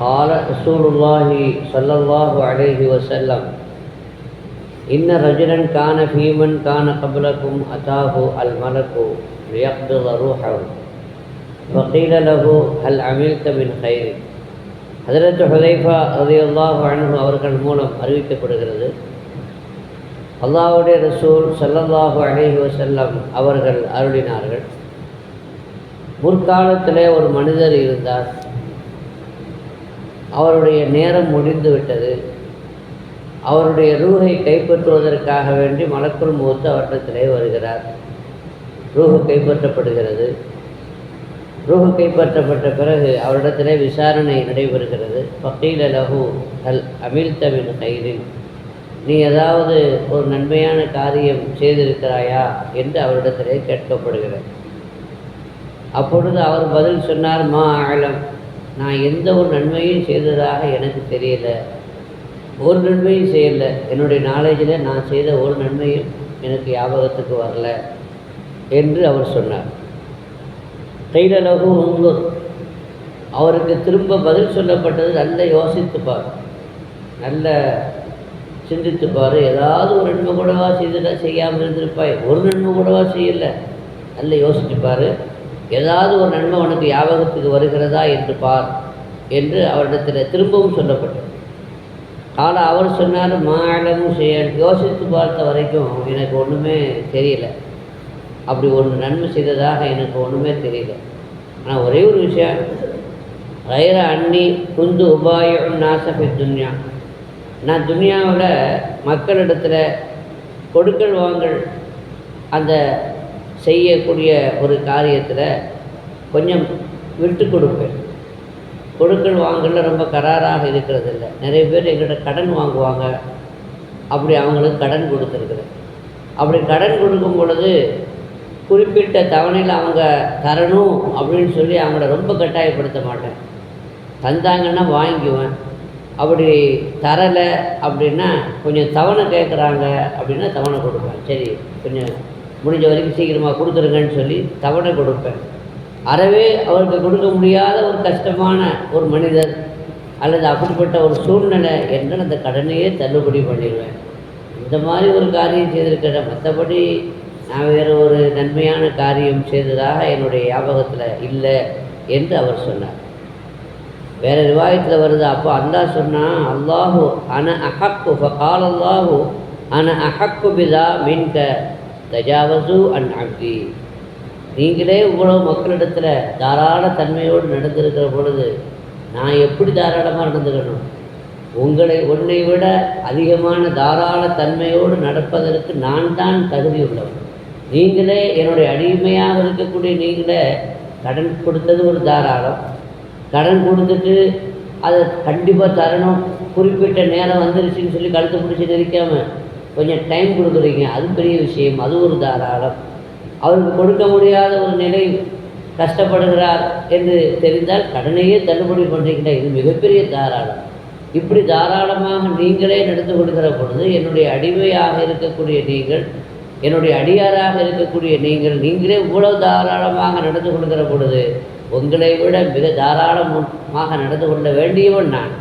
قال رسول الله صلى الله عليه وسلم إن رجلا كان في من كان قبلكم أتاه الملك ليقبض روحه فقيل له هل عملت من خير ஹதரத் ஹுதைஃபா ரதியுல்லாஹு அன்ஹு அவர்கள் மூலம் அறிவிக்கப்படுகிறது அல்லாஹ்வுடைய ரசூல் ஸல்லல்லாஹு அலைஹி வஸல்லம் அவர்கள் அருளினார்கள் முற்காலத்திலே ஒரு மனிதர் இருந்தார் அவருடைய நேரம் முடிந்து விட்டது. அவருடைய ரூகை கைப்பற்றுவதற்காக வேண்டி மலக்குள் மூத்து அவரிடத்திலே வருகிறார். ரூஹு கைப்பற்றப்படுகிறது. ரூஹு கைப்பற்றப்பட்ட பிறகு அவரிடத்திலே விசாரணை நடைபெறுகிறது. பக்கீல லஹு அல் அமிழ்த்தவின் கயிறில் நீ ஏதாவது ஒரு நன்மையான காரியம் செய்திருக்கிறாயா? என்று அவரிடத்திலே கேட்கப்படுகிறது. அப்பொழுது அவர் பதில் சொன்னார் மா ஆழம் நான் எந்த ஒரு நன்மையும் செய்ததாக எனக்கு தெரியல. ஒரு நன்மையும் செய்யலை. என்னுடைய நாலேஜில் நான் செய்த ஒரு நன்மையும் எனக்கு ஞாபகத்துக்கு வரல என்று அவர் சொன்னார். கைலலகு உங்கூர் அவருக்கு திரும்ப பதில் சொல்லப்பட்டது நல்ல யோசித்துப்பார். நல்ல சிந்தித்துப்பார். ஏதாவது ஒரு நன்மை கூடவா செய்துட்டா செய்யாமல் இருந்திருப்பாய். ஒரு நன்மை கூடவா செய்யலை. நல்ல யோசிச்சுப்பார். ஏதாவது ஒரு நன்மை உனக்கு ஞாபகத்துக்கு வருகிறதா என்று பார் என்று அவரிடத்தில் திரும்பவும் சொல்லப்பட்டது. ஆனால் அவர் சொன்னார் மாழமும் செய்ய யோசித்து பார்த்த வரைக்கும் எனக்கு ஒன்றுமே தெரியல. அப்படி ஒன்று நன்மை செய்ததாக எனக்கு ஒன்றுமே தெரியல. ஆனால் ஒரே ஒரு விஷயம் வைர அன்னி குந்து உபாயம் நாசபி துன்யா. நான் துன்யாவில் மக்களிடத்தில் கொடுக்கல் வாங்கல் அந்த செய்யக்கூடிய ஒரு காரியத்தில் கொஞ்சம் விட்டு கொடுப்பேன். கொடுக்கல் வாங்கல ரொம்ப கராராக இருக்கிறது இல்லை நிறைய பேர் எங்கள்கிட்ட கடன் வாங்குவாங்க. அப்படி அவங்களுக்கு கடன் கொடுத்துருக்குறேன். அப்படி கடன் கொடுக்கும் பொழுது குறிப்பிட்ட தவணையில் அவங்க தரணும் அப்படின்னு சொல்லி அவங்கள ரொம்ப கட்டாயப்படுத்த மாட்டேன். தந்தாங்கன்னா வாங்கிக்குவேன். அப்படி தரலை அப்படின்னா கொஞ்சம் தவணை கேட்குறாங்க அப்படின்னா தவணை கொடுப்பேன். சரி கொஞ்சம் முடிஞ்ச வரைக்கும் சீக்கிரமாக கொடுத்துருங்கன்னு சொல்லி தவணை கொடுப்பேன். அறவே அவருக்கு கொடுக்க முடியாத ஒரு கஷ்டமான ஒரு மனிதர் அல்லது அப்படிப்பட்ட ஒரு சூழ்நிலை என்று அந்த கடனையே தள்ளுபடி பண்ணிடுவேன். இந்த மாதிரி ஒரு காரியம் செய்திருக்கிறேன் மற்றபடி நான் வேறு ஒரு நன்மையான காரியம் செய்ததாக என்னுடைய ஞாபகத்தில் இல்லை என்று அவர் சொன்னார். வேறு ரிவாயத்தில் வருது அப்போ அல்லாஹ் சொன்னால் அல்லாஹு அன அஹக்கு ஃபகால் அல்லாஹு அன அஹக்கு பிதா மின்க தஜாவசு அன் அப்தி நீங்களே இவ்வளோ மக்களிடத்தில் தாராள தன்மையோடு நடந்திருக்கிற பொழுது நான் எப்படி தாராளமாக நடந்துக்கணும்? உங்களை உன்னை விட அதிகமான தாராள தன்மையோடு நடப்பதற்கு நான் தான் தகுதி உள்ளவன். நீங்களே என்னுடைய அடிமையாக இருக்கக்கூடிய நீங்களே கடன் கொடுத்தது ஒரு தாராளம். கடன் கொடுத்துட்டு அதை கண்டிப்பாக தரணும். குறிப்பிட்ட நேரம் வந்துருச்சுன்னு சொல்லி கழுத்து பிடிச்சி நெரிக்காமல் கொஞ்சம் டைம் கொடுக்குறீங்க. அது பெரிய விஷயம். அது ஒரு தாராளம். அவருக்கு கொடுக்க முடியாத ஒரு நிலை கஷ்டப்படுகிறார் என்று தெரிந்தால் கடனையே தள்ளுபடி பண்ணுறீங்களா இது மிகப்பெரிய தாராளம். இப்படி தாராளமாக நீங்களே நடந்து கொடுக்கிற பொழுது என்னுடைய அடிமையாக இருக்கக்கூடிய நீங்கள் என்னுடைய அடியாராக இருக்கக்கூடிய நீங்கள் நீங்களே இவ்வளவு தாராளமாக நடந்து கொடுக்கிற பொழுது உங்களை விட மிக தாராளமாக நடந்து கொள்ள வேண்டியவன் நான்.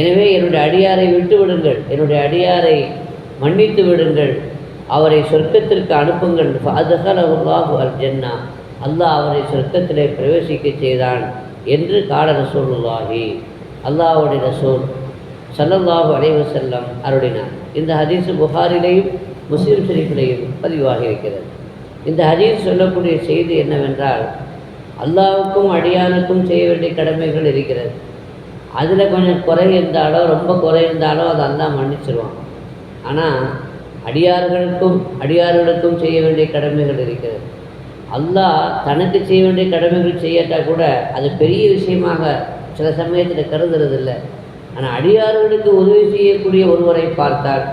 எனவே என்னுடைய அடியாரை விட்டு விடுங்கள். என்னுடைய அடியாரை மன்னித்து விடுங்கள். அவரை சொர்க்கத்திற்கு அனுப்புங்கள். ஃபாதகலஹுல்லாஹு அல் அல்லாஹ் அவரை சொர்க்கத்திலே பிரவேசிக்க செய்தான் என்று கால ரசூலுல்லாஹி அல்லாஹுடைய ரசூல் சல்லல்லாஹு அலைஹி செல்லம் அருளினார். இந்த ஹதீஸ் புகாரிலேயும் முஸ்லீம் ஷரீஃபிலேயும் பதிவாகி இருக்கிறது. இந்த ஹதீஸ் சொல்லக்கூடிய செய்தி என்னவென்றால் அல்லாவுக்கும் அடியானுக்கும் செய்ய வேண்டிய கடமைகள் இருக்கிறது. அதில் கொஞ்சம் குறை இருந்தாலோ ரொம்ப குறை இருந்தாலோ அதை அல்லா மன்னிச்சிருவான். ஆனால் அடியார்களுக்கும் அடியார்களுக்கும் செய்ய வேண்டிய கடமைகள் இருக்கிறது. அல்லாஹ் தனக்கு செய்ய வேண்டிய கடமைகள் செய்யாட்டால் கூட அது பெரிய விஷயமாக சில சமயத்தில் கருதுறது இல்லை ஆனால் அடியார்களுக்கு உதவி செய்யக்கூடிய ஒருவரை பார்த்தால்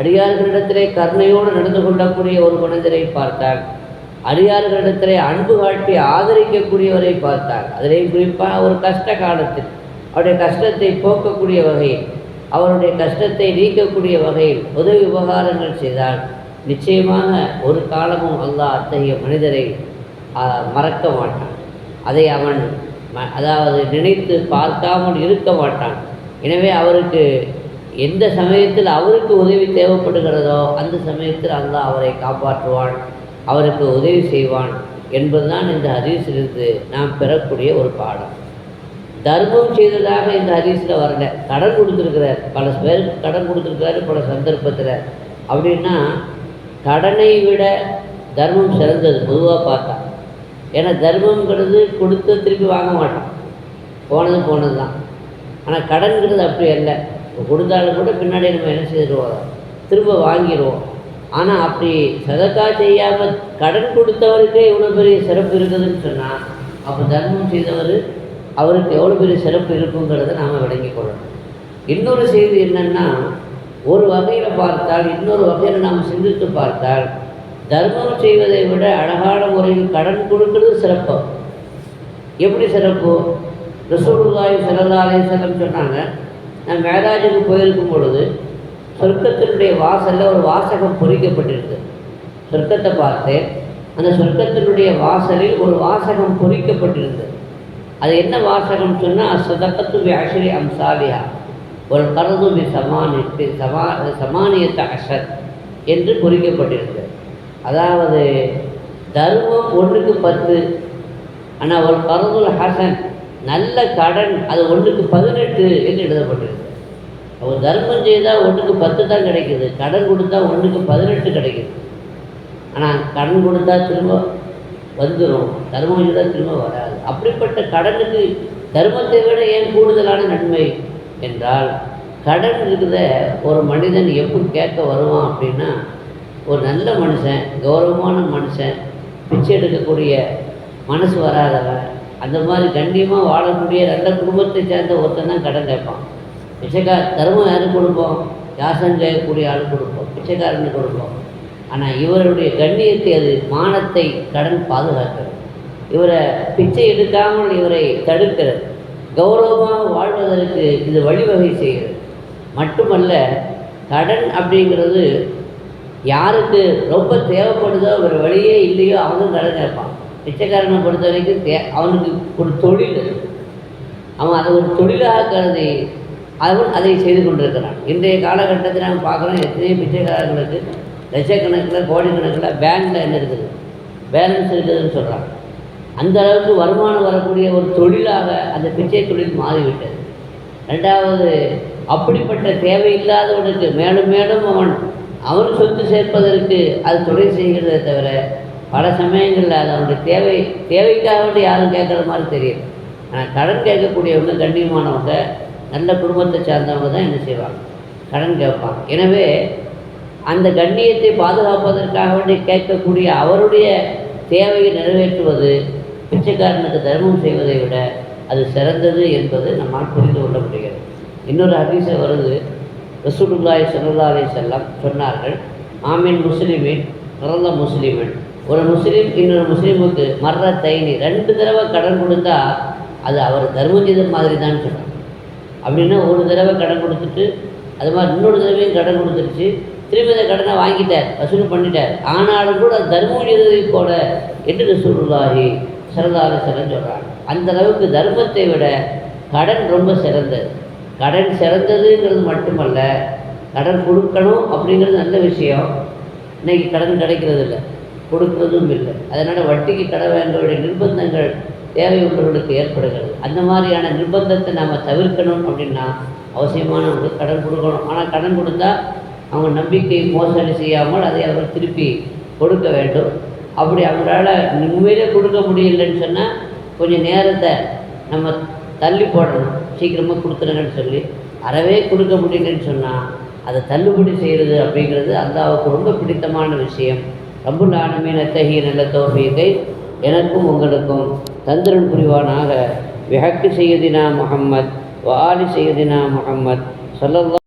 அடியார்களிடத்திலே கருணையோடு நடந்து கொள்ளக்கூடிய ஒரு மனிதரை பார்த்தால் அடியார்களிடத்திலே அன்பு காட்டி ஆதரிக்கக்கூடியவரை பார்த்தால் அதிலேயும் குறிப்பாக ஒரு கஷ்ட காலத்தில் அவருடைய கஷ்டத்தை போக்கக்கூடிய வகையில் அவருடைய கஷ்டத்தை நீக்கக்கூடிய வகையில் உதவி உபகாரங்கள் செய்தால் நிச்சயமாக ஒரு காலமும் அல்லாஹ் அத்தகைய மனிதரை மறக்க மாட்டான். அதை அவன் ம- அதாவது நினைத்து பார்க்காமல் இருக்க மாட்டான். எனவே அவருக்கு எந்த சமயத்தில் அவருக்கு உதவி தேவைப்படுகிறதோ அந்த சமயத்தில் அல்லாஹ் அவரை காப்பாற்றுவான் அவருக்கு உதவி செய்வான் என்பதுதான் இந்த ஹதீஸிலிருந்து நாம் பெறக்கூடிய ஒரு பாடம். தர்மம் செய்ததாக இந்த ஹதீஸில் வரல. கடன் கொடுத்துருக்கிறார். பல பேருக்கு கடன் கொடுத்துருக்காரு பல சந்தர்ப்பத்தில். அப்படின்னா கடனை விட தர்மம் சிறந்தது பொதுவாக பார்த்தா. ஏன்னா தர்மங்கிறது கொடுத்து திருப்பி வாங்க மாட்டோம் போனது போனது தான் ஆனால் கடன்கிறது அப்படி அல்ல. கொடுத்தாலும் கூட பின்னாடி நம்ம என்ன செய்திருவோம்? திரும்ப வாங்கிடுவோம் ஆனால் அப்படி சதக்கா செய்யாமல் கடன் கொடுத்தவருக்கே இவ்வளோ பெரிய சிறப்பு இருக்குதுன்னு சொன்னால் அப்போ தர்மம் செய்தவர் அவருக்கு எவ்வளோ பெரிய சிறப்பு இருக்குங்கிறத நாம் விளங்கிக் கொள்ளணும். இன்னொரு செய்தி என்னென்னா ஒரு வகையில் பார்த்தால் இன்னொரு வகையில் நாம் சிந்தித்து பார்த்தால் தர்மம் செய்வதை விட அழகான முறையில் கடன் கொடுக்கிறது சிறப்பு எப்படி சிறப்பு? ரசூலுல்லாஹி சிறந்தாலே சிறம் சொன்னாங்க நான் மேராஜுக்கு போயிருக்கும் பொழுது சொர்க்கத்தினுடைய வாசலில் ஒரு வாசகம் பொறிக்கப்பட்டிருக்கு. சொர்க்கத்தை பார்த்தேன். அந்த சொர்க்கத்தினுடைய வாசலில் ஒரு வாசகம் பொறிக்கப்பட்டிருந்தது அது என்ன வாசகம் சொன்னால் சதக்கத்து பி அம்சாலியா ஒரு கருது மி சமானித்து சமா சமானியத்த அஷர் என்று குறிக்கப்பட்டிருக்கு அதாவது தர்மம் ஒன்றுக்கு பத்து ஆனால் ஒரு கருதுல் ஹசன் நல்ல கடன் அது ஒன்றுக்கு பதினெட்டு என்று எழுதப்பட்டிருக்கு அவர் தர்மம் செய்தால் ஒன்றுக்கு பத்து தான் கிடைக்குது கடன் கொடுத்தா ஒன்றுக்கு பதினெட்டு கிடைக்குது. ஆனால் கடன் கொடுத்தா திரும்ப வந்துடும் தர்மம் செய்தால் திரும்ப வராது அப்படிப்பட்ட கடனுக்கு தர்மத்தை விட ஏன் கூடுதலான நன்மை என்றால் கடன் இருக்கிறத ஒரு மனிதன் எப்போ கேட்க வருவான் அப்படின்னா ஒரு நல்ல மனுஷன் கௌரவமான மனுஷன் பிச்சை எடுக்கக்கூடிய மனசு வராதவன் அந்த மாதிரி கண்ணியமாக வாழக்கூடிய நல்ல குடும்பத்தை சேர்ந்த ஒருத்தன் தான் கடன் கேட்பான். பிச்சைக்கார தர்மம் யாருக்கு கொடுப்போம்? யாசம் செய்யக்கூடிய ஆள் கொடுப்போம்? பிச்சைக்காரனுக்கு கொடுப்போம். ஆனால் இவருடைய கண்ணியத்தை அது மானத்தை கடன் பாதுகாக்கிறது. இவரை பிச்சை எடுக்காமல் இவரை தடுக்கிறது. கௌரவமாக வாழ்வதற்கு இது வழிவகை செய்கிறது. மட்டுமல்ல கடன் அப்படிங்கிறது யாருக்கு ரொம்ப தேவைப்படுதோ ஒரு வழியே இல்லையோ அவனும் கடன் கேட்பான். பிச்சைக்காரனை பொறுத்த வரைக்கும் தே அவனுக்கு ஒரு தொழில் அது. அவன் அதை ஒரு தொழிலாக கருதி அவன் அதை செய்து கொண்டிருக்கிறான். இன்றைய காலகட்டத்தில் நாம் பார்க்குறோம் எத்தனையோ பிச்சைக்காரர்களுக்கு லட்சக்கணக்கில் கோடிக்கணக்கில் பேங்கில் என்ன இருக்குது? பேலன்ஸ் இருக்குதுன்னு சொல்கிறாங்க அந்த அளவுக்கு வருமானம் வரக்கூடிய ஒரு தொழிலாக அந்த பிச்சை தொழில் மாறிவிட்டது. ரெண்டாவது அப்படிப்பட்ட தேவையில்லாதவனுக்கு மேலும் மேலும் அவன் அவன் சொத்து சேர்ப்பதற்கு அது துணை செய்கிறதே தவிர பல சமயங்களில் அது அவனுடைய தேவை தேவைக்காக வேண்டி யாரும் கேட்குற மாதிரி தெரியும் ஆனால் கடன் கேட்கக்கூடியவங்க கண்ணியமானவங்க நல்ல குடும்பத்தை சார்ந்தவங்க தான் என்ன செய்வாங்க? கடன் கேட்பாங்க. எனவே அந்த கண்ணியத்தை பாதுகாப்பதற்காக வேண்டி கேட்கக்கூடிய அவருடைய தேவையை நிறைவேற்றுவது பிச்சைக்காரனுக்கு தர்மம் செய்வதை விட அது சிறந்தது என்பது நம்மால் புரிந்து கொள்ள முடிகிறது. இன்னொரு ஹதீஸ வருது. ரசூலுல்லாய் ஸல்லல்லாஹு செல்லம் சொன்னார்கள் ஆமீன் முஸ்லீமின் பிறந்த முஸ்லிமின். ஒரு முஸ்லீம் இன்னொரு முஸ்லீமுக்கு மர்ற தைனி ரெண்டு தடவை கடன் கொடுத்தா அது அவர் தர்மம் செய்த மாதிரி தான் சொன்னாங்க அப்படின்னா ஒரு தடவை கடன் கொடுத்துட்டு அது மாதிரி இன்னொரு தடவையும் கடன் கொடுத்துருச்சு. திரும்பி அந்த கடனை வாங்கிட்டார் வசூல் பண்ணிட்டார். ஆனாலும் கூட அது தர்மம் போல என்று ரசூலுல்லாஹி சிறந்தாலும் அலைஹி சொல்கிறாங்க அந்த அளவுக்கு தர்மத்தை விட கடன் ரொம்ப சிறந்தது. கடன் சிறந்ததுங்கிறது மட்டுமல்ல கடன் கொடுக்கணும் அப்படிங்கிறது நல்ல விஷயம். இன்றைக்கி கடன் கிடைக்கிறது இல்லை கொடுக்கறதும் இல்லை. அதனால் வட்டிக்கு கடன் வாங்க நிர்பந்தங்கள் தேவை உள்ளவர்களுக்கு ஏற்படுகிறது. அந்த மாதிரியான நிர்பந்தத்தை நாம் தவிர்க்கணும் அப்படின்னா அவசியமானவங்களுக்கு கடன் கொடுக்கணும். ஆனால் கடன் கொடுத்தா அவங்க நம்பிக்கை மோசடி செய்யாமல் அதை அவர்கள் திருப்பி கொடுக்க வேண்டும். அப்படி அவங்களால உண்மையிலே கொடுக்க முடியலன்னு சொன்னால் கொஞ்சம் நேரத்தை நம்ம தள்ளி போடணும். சீக்கிரமாக கொடுத்துருங்கன்னு சொல்லி அறவே கொடுக்க முடியலன்னு சொன்னால் அதை தள்ளுபடி செய்கிறது அப்படிங்கிறது அல்லாவுக்கு ரொம்ப பிடித்தமான விஷயம். ரொம்ப நானுமே நத்தகைய நல்ல தோஃபியத்தை எனக்கும் உங்களுக்கும் தந்திரன் புரிவானாக. விஹக்கு செய்யதினா முகம்மத் வாலி செய்யதினா முகம்மத் சொல்லல்லா